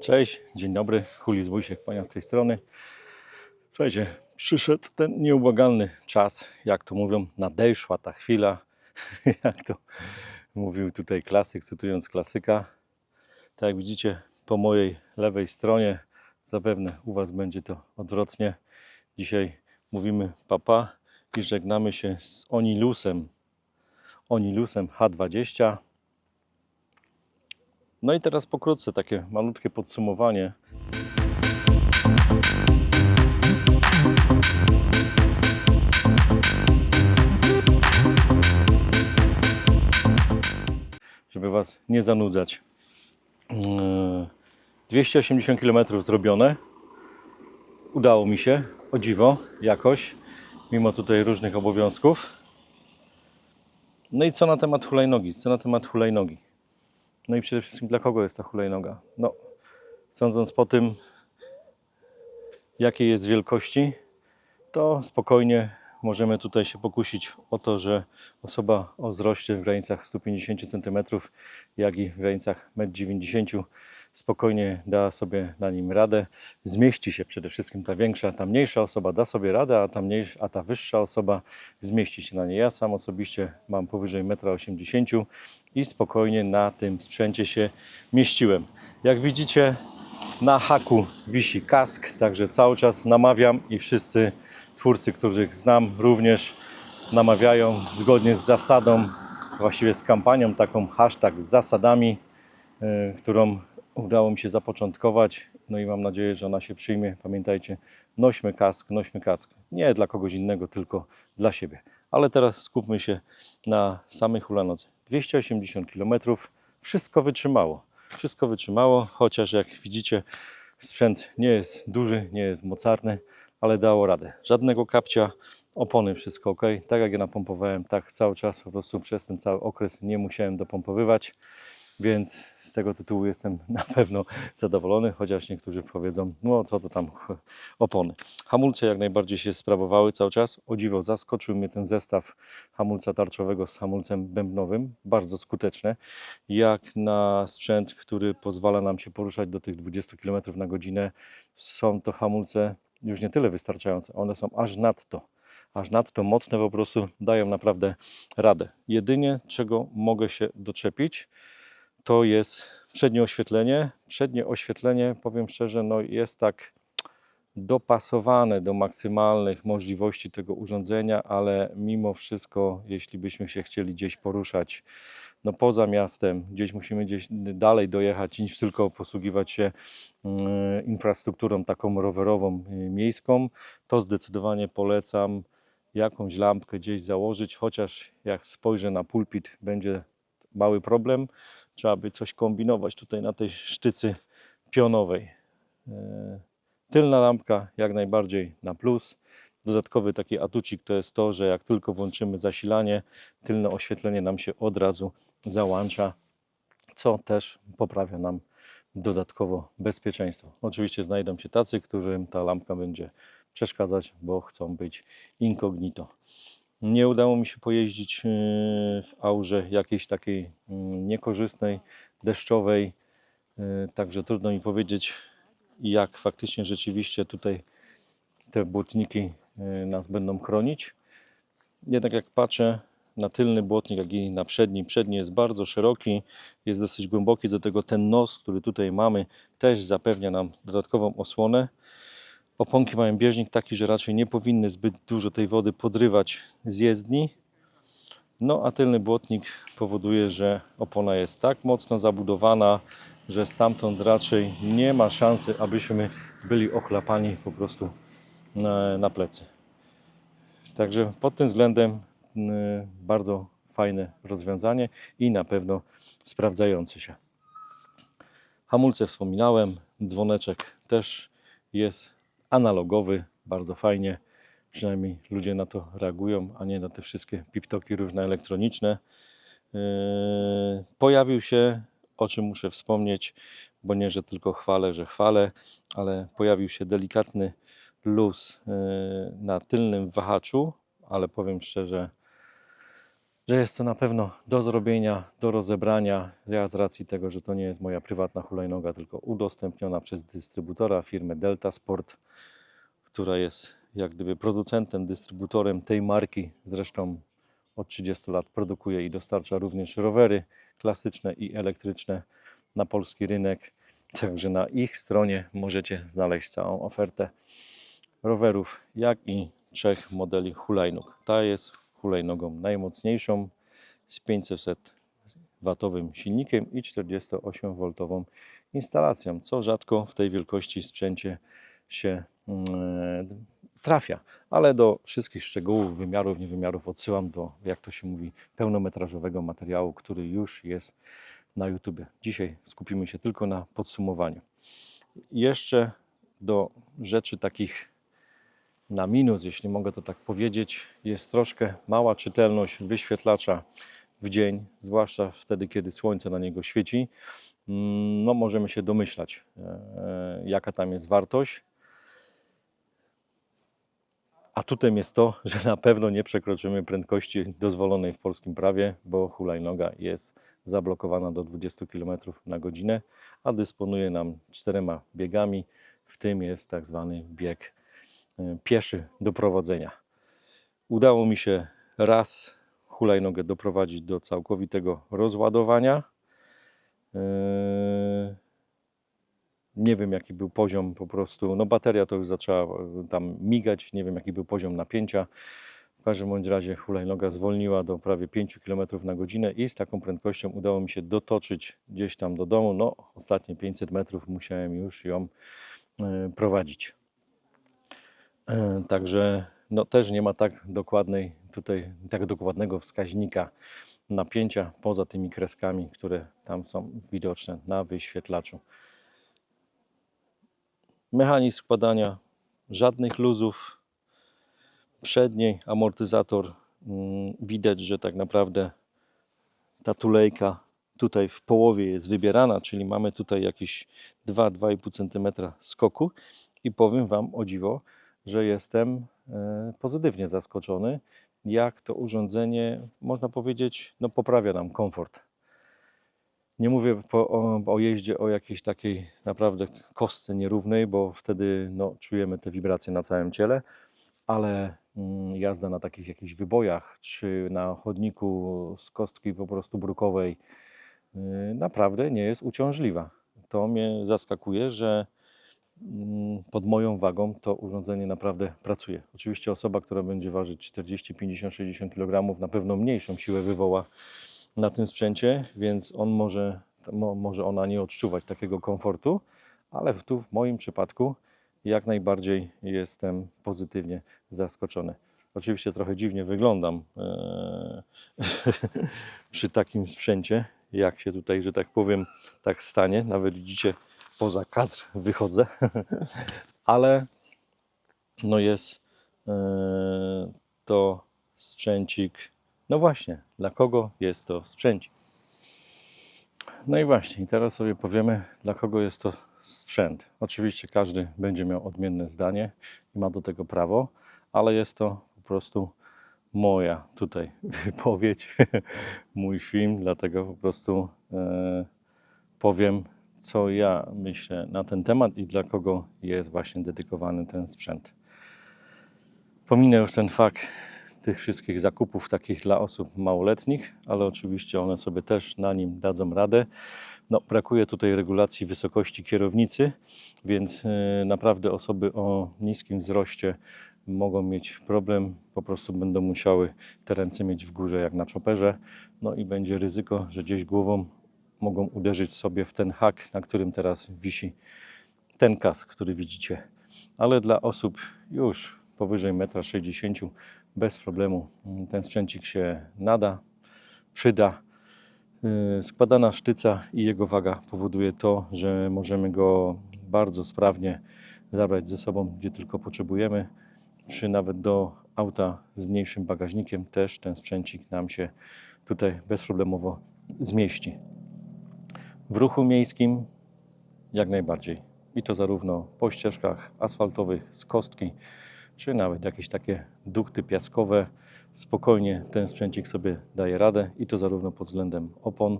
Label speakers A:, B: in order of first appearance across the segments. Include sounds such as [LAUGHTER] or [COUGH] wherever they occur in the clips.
A: Cześć, dzień dobry, Hulis Wójciech, Pania z tej strony. Słuchajcie, przyszedł ten nieubłagalny czas, jak to mówią, nadeszła ta chwila, [LAUGHS] jak to mówił tutaj klasyk, cytując klasyka. Tak jak widzicie, po mojej lewej stronie, zapewne u Was będzie to odwrotnie. Dzisiaj mówimy papa i żegnamy się z Onilusem. Onilusem H20. No i teraz pokrótce takie malutkie podsumowanie. Żeby Was nie zanudzać. Eee, 280 km zrobione. Udało mi się, o dziwo, jakoś, mimo tutaj różnych obowiązków. No i co na temat hulajnogi? Co na temat hulajnogi? No i przede wszystkim dla kogo jest ta hulajnoga? No, sądząc po tym, jakiej jest wielkości, to spokojnie możemy tutaj się pokusić o to, że osoba o wzroście w granicach 150 cm, jak i w granicach 1,90 m spokojnie da sobie na nim radę. Zmieści się przede wszystkim ta większa, ta mniejsza osoba da sobie radę, a ta, mniejsza, a ta wyższa osoba zmieści się na niej. Ja sam osobiście mam powyżej 1,80 m i spokojnie na tym sprzęcie się mieściłem. Jak widzicie, na haku wisi kask, także cały czas namawiam i wszyscy twórcy, których znam, również namawiają zgodnie z zasadą, właściwie z kampanią taką hashtag z zasadami, y, którą udało mi się zapoczątkować. No i mam nadzieję, że ona się przyjmie. Pamiętajcie, nośmy kask, nośmy kask. Nie dla kogoś innego, tylko dla siebie. Ale teraz skupmy się na samej hulanodze. 280 km, wszystko wytrzymało. Wszystko wytrzymało, chociaż jak widzicie, sprzęt nie jest duży, nie jest mocarny, ale dało radę. Żadnego kapcia, opony wszystko ok. Tak jak je napompowałem, tak cały czas po prostu przez ten cały okres nie musiałem dopompowywać, więc z tego tytułu jestem [LAUGHS] na pewno zadowolony, chociaż niektórzy powiedzą, no co to tam [LAUGHS] opony. Hamulce jak najbardziej się sprawowały cały czas. O dziwo zaskoczył mnie ten zestaw hamulca tarczowego z hamulcem bębnowym, bardzo skuteczne, jak na sprzęt, który pozwala nam się poruszać do tych 20 km na godzinę. Są to hamulce już nie tyle wystarczające, one są aż nadto, aż nadto mocne po prostu, dają naprawdę radę. Jedynie czego mogę się doczepić, to jest przednie oświetlenie. Przednie oświetlenie, powiem szczerze, no jest tak dopasowane do maksymalnych możliwości tego urządzenia, ale mimo wszystko, jeśli byśmy się chcieli gdzieś poruszać, no poza miastem, gdzieś musimy gdzieś dalej dojechać niż tylko posługiwać się mm, infrastrukturą taką rowerową y, miejską, to zdecydowanie polecam jakąś lampkę gdzieś założyć, chociaż jak spojrzę na pulpit, będzie mały problem. Trzeba by coś kombinować tutaj na tej sztycy pionowej. E, Tylna lampka jak najbardziej na plus. Dodatkowy taki atucik to jest to, że jak tylko włączymy zasilanie, tylne oświetlenie nam się od razu załącza, co też poprawia nam dodatkowo bezpieczeństwo. Oczywiście znajdą się tacy, którym ta lampka będzie przeszkadzać, bo chcą być incognito. Nie udało mi się pojeździć yy, w aurze jakiejś takiej yy, niekorzystnej, deszczowej, yy, także trudno mi powiedzieć, jak faktycznie rzeczywiście tutaj te błotniki y, nas będą chronić. Jednak jak patrzę na tylny błotnik, jak i na przedni, przedni jest bardzo szeroki, jest dosyć głęboki, do tego ten nos, który tutaj mamy, też zapewnia nam dodatkową osłonę. Oponki mają bieżnik taki, że raczej nie powinny zbyt dużo tej wody podrywać z jezdni. No a tylny błotnik powoduje, że opona jest tak mocno zabudowana, że stamtąd raczej nie ma szansy, abyśmy byli ochlapani po prostu na, na plecy. Także pod tym względem bardzo fajne rozwiązanie i na pewno sprawdzające się. Hamulce wspominałem, dzwoneczek też jest analogowy, bardzo fajnie. Przynajmniej ludzie na to reagują, a nie na te wszystkie piptoki różne elektroniczne. Yy, Pojawił się, o czym muszę wspomnieć, bo nie, że tylko chwalę, że chwalę, ale pojawił się delikatny luz yy, na tylnym wahaczu, ale powiem szczerze, że jest to na pewno do zrobienia, do rozebrania. Ja z racji tego, że to nie jest moja prywatna hulajnoga, tylko udostępniona przez dystrybutora firmę Delta Sport, która jest jak gdyby producentem, dystrybutorem tej marki. Zresztą od 30 lat produkuje i dostarcza również rowery klasyczne i elektryczne na polski rynek. Także na ich stronie możecie znaleźć całą ofertę rowerów, jak i trzech modeli hulajnóg. Ta jest hulajnogą najmocniejszą z 500 watowym silnikiem i 48V instalacją, co rzadko w tej wielkości sprzęcie się mm, trafia. Ale do wszystkich szczegółów, wymiarów, niewymiarów odsyłam do, jak to się mówi, pełnometrażowego materiału, który już jest na YouTube. Dzisiaj skupimy się tylko na podsumowaniu. Jeszcze do rzeczy takich na minus, jeśli mogę to tak powiedzieć, jest troszkę mała czytelność wyświetlacza w dzień, zwłaszcza wtedy, kiedy słońce na niego świeci. Mm, No, możemy się domyślać, e, jaka tam jest wartość. Atutem jest to, że na pewno nie przekroczymy prędkości dozwolonej w polskim prawie, bo hulajnoga jest zablokowana do 20 km na godzinę, a dysponuje nam czterema biegami, w tym jest tak zwany bieg e, pieszy do prowadzenia. Udało mi się raz hulajnogę doprowadzić do całkowitego rozładowania. Yy, Nie wiem, jaki był poziom po prostu. No, bateria to już zaczęła e, tam migać. Nie wiem, jaki był poziom napięcia. W każdym bądź razie hulajnoga zwolniła do prawie 5 km na godzinę i z taką prędkością udało mi się dotoczyć gdzieś tam do domu. No, ostatnie 500 metrów musiałem już ją e, prowadzić. E, Także no, też nie ma tak dokładnej tutaj, tak dokładnego wskaźnika napięcia poza tymi kreskami, które tam są widoczne na wyświetlaczu. Mechanizm składania, żadnych luzów. Przedniej amortyzator mm, widać, że tak naprawdę ta tulejka tutaj w połowie jest wybierana, czyli mamy tutaj jakieś 2-2,5 cm skoku i powiem Wam o dziwo, że jestem e, pozytywnie zaskoczony, jak to urządzenie, można powiedzieć, no poprawia nam komfort. Nie mówię po, o, o jeździe o jakiejś takiej naprawdę kostce nierównej, bo wtedy no, czujemy te wibracje na całym ciele, ale mm, jazda na takich jakichś wybojach, czy na chodniku z kostki po prostu brukowej, yy, naprawdę nie jest uciążliwa. To mnie zaskakuje, że mm, pod moją wagą to urządzenie naprawdę pracuje. Oczywiście osoba, która będzie ważyć 40, 50, 60 kg na pewno mniejszą siłę wywoła na tym sprzęcie, więc on może, mo, może ona nie odczuwać takiego komfortu, ale tu w moim przypadku jak najbardziej jestem pozytywnie zaskoczony. Oczywiście trochę dziwnie wyglądam e, [LAUGHS] przy takim sprzęcie, jak się tutaj, że tak powiem, tak stanie. Nawet widzicie, poza kadr [LAUGHS] wychodzę, ale no jest e, to sprzęcik. No właśnie, dla kogo jest to sprzęcik? No i właśnie, i teraz sobie powiemy, dla kogo jest to sprzęt. Oczywiście każdy będzie miał odmienne zdanie i ma do tego prawo, ale jest to po prostu moja tutaj [LAUGHS] wypowiedź, [LAUGHS] mój film, dlatego po prostu e, powiem, co ja myślę na ten temat i dla kogo jest właśnie dedykowany ten sprzęt. Pominę już ten fakt tych wszystkich zakupów takich dla osób małoletnich, ale oczywiście one sobie też na nim dadzą radę. No, brakuje tutaj regulacji wysokości kierownicy, więc e, naprawdę osoby o niskim wzroście mogą mieć problem, po prostu będą musiały te ręce mieć w górze jak na czoperze, no i będzie ryzyko, że gdzieś głową mogą uderzyć sobie w ten hak, na którym teraz wisi ten kask, który widzicie. Ale dla osób już powyżej 1,60 m bez problemu ten sprzęcik się nada, przyda. Yy, Składana sztyca i jego waga powoduje to, że możemy go bardzo sprawnie zabrać ze sobą, gdzie tylko potrzebujemy. Czy nawet do auta z mniejszym bagażnikiem też ten sprzęcik nam się tutaj bezproblemowo zmieści. W ruchu miejskim jak najbardziej. I to zarówno po ścieżkach asfaltowych z kostki, czy nawet jakieś takie dukty piaskowe spokojnie ten sprzęcik sobie daje radę i to zarówno pod względem opon,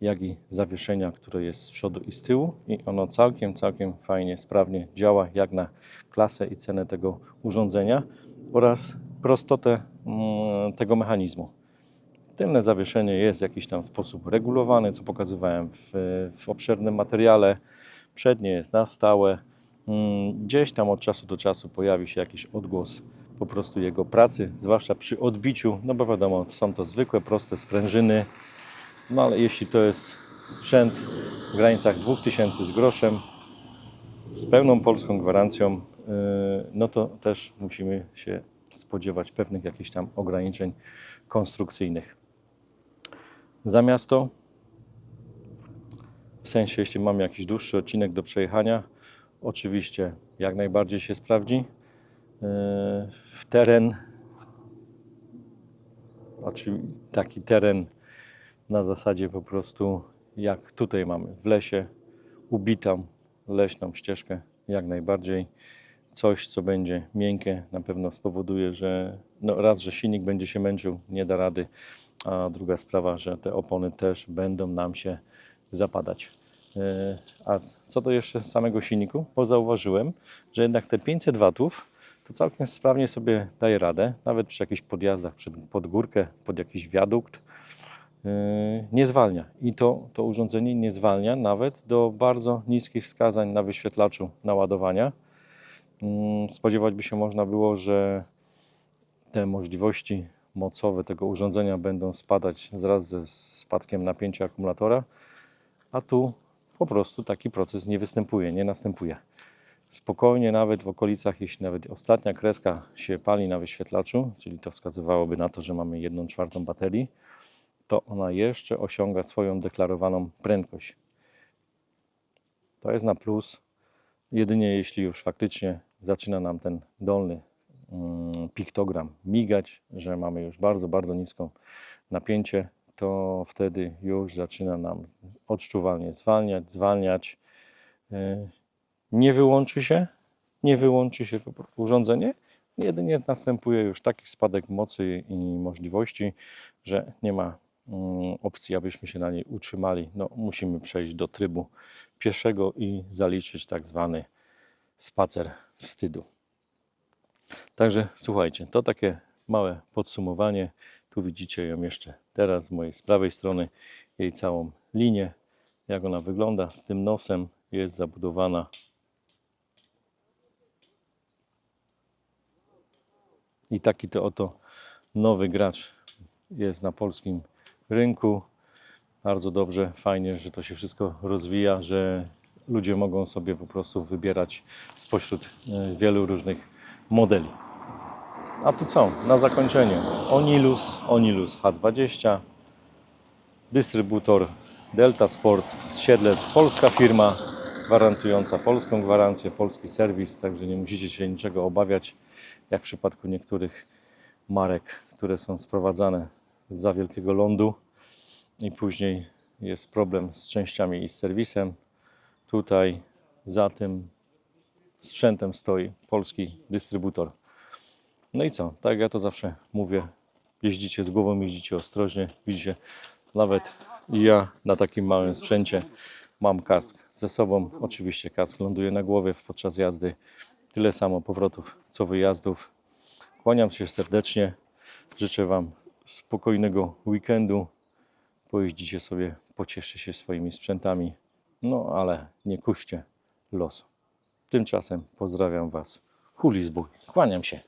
A: jak i zawieszenia, które jest z przodu i z tyłu i ono całkiem, całkiem fajnie, sprawnie działa jak na klasę i cenę tego urządzenia oraz prostotę mm, tego mechanizmu. Tylne zawieszenie jest w jakiś tam sposób regulowane, co pokazywałem w, w obszernym materiale. Przednie jest na stałe. Mm, Gdzieś tam od czasu do czasu pojawi się jakiś odgłos po prostu jego pracy, zwłaszcza przy odbiciu, no bo wiadomo, są to zwykłe, proste sprężyny, no ale jeśli to jest sprzęt w granicach 2000 z groszem, z pełną polską gwarancją, yy, no to też musimy się spodziewać pewnych jakichś tam ograniczeń konstrukcyjnych. Zamiast to, w sensie jeśli mamy jakiś dłuższy odcinek do przejechania, oczywiście jak najbardziej się sprawdzi. Yy, W teren, oczywiście taki teren na zasadzie po prostu jak tutaj mamy w lesie, ubitą leśną ścieżkę jak najbardziej. Coś, co będzie miękkie, na pewno spowoduje, że no raz, że silnik będzie się męczył, nie da rady, a druga sprawa, że te opony też będą nam się zapadać. Yy, A co do jeszcze samego silniku, bo zauważyłem, że jednak te 500 watów to całkiem sprawnie sobie daje radę, nawet przy jakichś podjazdach pod górkę, pod jakiś wiadukt, yy, nie zwalnia. I to, to urządzenie nie zwalnia nawet do bardzo niskich wskazań na wyświetlaczu naładowania. Mm, Spodziewać by się można było, że te możliwości mocowe tego urządzenia będą spadać wraz ze spadkiem napięcia akumulatora, a tu po prostu taki proces nie występuje, nie następuje. Spokojnie nawet w okolicach, jeśli nawet ostatnia kreska się pali na wyświetlaczu, czyli to wskazywałoby na to, że mamy 1 czwartą baterii, to ona jeszcze osiąga swoją deklarowaną prędkość. To jest na plus, jedynie jeśli już faktycznie zaczyna nam ten dolny piktogram migać, że mamy już bardzo, bardzo niską napięcie, to wtedy już zaczyna nam odczuwalnie zwalniać, zwalniać. Yy, Nie wyłączy się, nie wyłączy się urządzenie, jedynie następuje już taki spadek mocy i możliwości, że nie ma mm, opcji, abyśmy się na niej utrzymali. No, musimy przejść do trybu pieszego i zaliczyć tak zwany spacer wstydu. Także słuchajcie, to takie małe podsumowanie. Tu widzicie ją jeszcze teraz z mojej z prawej strony, jej całą linię, jak ona wygląda. Z tym nosem jest zabudowana i taki to oto nowy gracz jest na polskim rynku. Bardzo dobrze, fajnie, że to się wszystko rozwija, że ludzie mogą sobie po prostu wybierać spośród e, wielu różnych modeli. A tu co? Na zakończenie Onilus, Onilus H20, dystrybutor Delta Sport Siedlec, polska firma gwarantująca polską gwarancję, polski serwis, także nie musicie się niczego obawiać, jak w przypadku niektórych marek, które są sprowadzane z za wielkiego lądu i później jest problem z częściami i z serwisem. Tutaj za tym sprzętem stoi polski dystrybutor. No i co? Tak ja to zawsze mówię, jeździcie z głową, jeździcie ostrożnie. Widzicie, nawet ja na takim małym sprzęcie mam kask ze sobą. Oczywiście kask ląduje na głowie podczas jazdy. Tyle samo powrotów, co wyjazdów. Kłaniam się serdecznie. Życzę Wam spokojnego weekendu. Pojeździcie sobie, pocieszcie się swoimi sprzętami. No ale nie kuście losu. Tymczasem pozdrawiam Was. Hulizbój. Kłaniam się.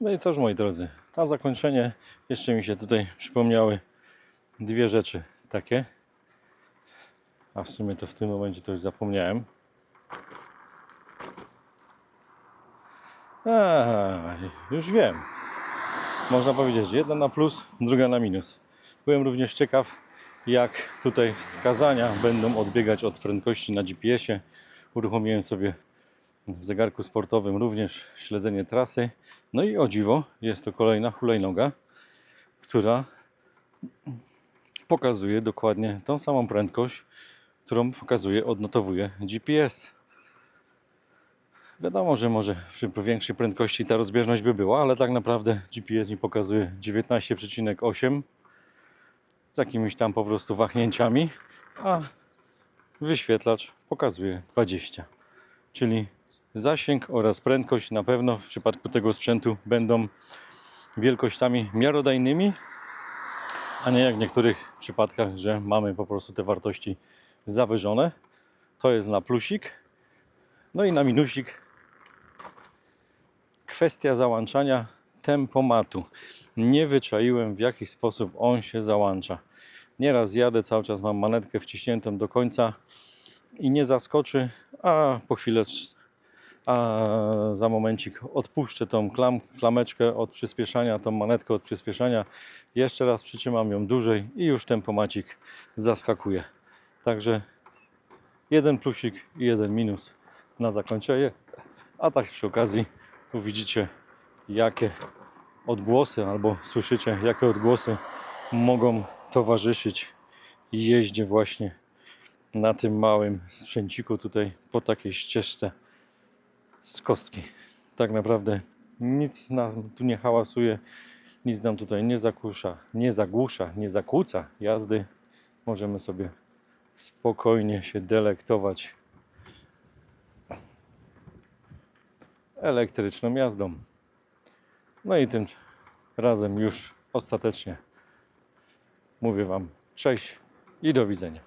A: No i cóż moi drodzy, na zakończenie jeszcze mi się tutaj przypomniały dwie rzeczy takie. A w sumie to w tym momencie to już zapomniałem. A, już wiem. Można powiedzieć, jedna na plus, druga na minus. Byłem również ciekaw, jak tutaj wskazania będą odbiegać od prędkości na GPS-ie. Uruchomiłem sobie w zegarku sportowym również śledzenie trasy. No i o dziwo, jest to kolejna hulajnoga, która pokazuje dokładnie tą samą prędkość, którą pokazuje, odnotowuje GPS. Wiadomo, że może przy większej prędkości ta rozbieżność by była, ale tak naprawdę GPS mi pokazuje 19,8 z jakimiś tam po prostu wahnięciami, a wyświetlacz pokazuje 20. Czyli zasięg oraz prędkość na pewno w przypadku tego sprzętu będą wielkościami miarodajnymi, a nie jak w niektórych przypadkach, że mamy po prostu te wartości zawyżone. To jest na plusik. No i na minusik kwestia załączania tempomatu. Nie wyczaiłem w jaki sposób on się załącza. Nieraz jadę, cały czas mam manetkę wciśniętą do końca i nie zaskoczy, a po chwilę, a za momencik odpuszczę tą klam, klameczkę od przyspieszania, tą manetkę od przyspieszania. Jeszcze raz przytrzymam ją dłużej i już tempomacik zaskakuje. Także jeden plusik i jeden minus na zakończenie. A tak przy okazji tu widzicie jakie odgłosy albo słyszycie jakie odgłosy mogą towarzyszyć jeździe właśnie na tym małym sprzęciku tutaj po takiej ścieżce z kostki. Tak naprawdę nic nam tu nie hałasuje, nic nam tutaj nie zakusza, nie zagłusza, nie zakłóca jazdy. Możemy sobie spokojnie się delektować elektryczną jazdą. No i tym razem już ostatecznie mówię Wam cześć i do widzenia.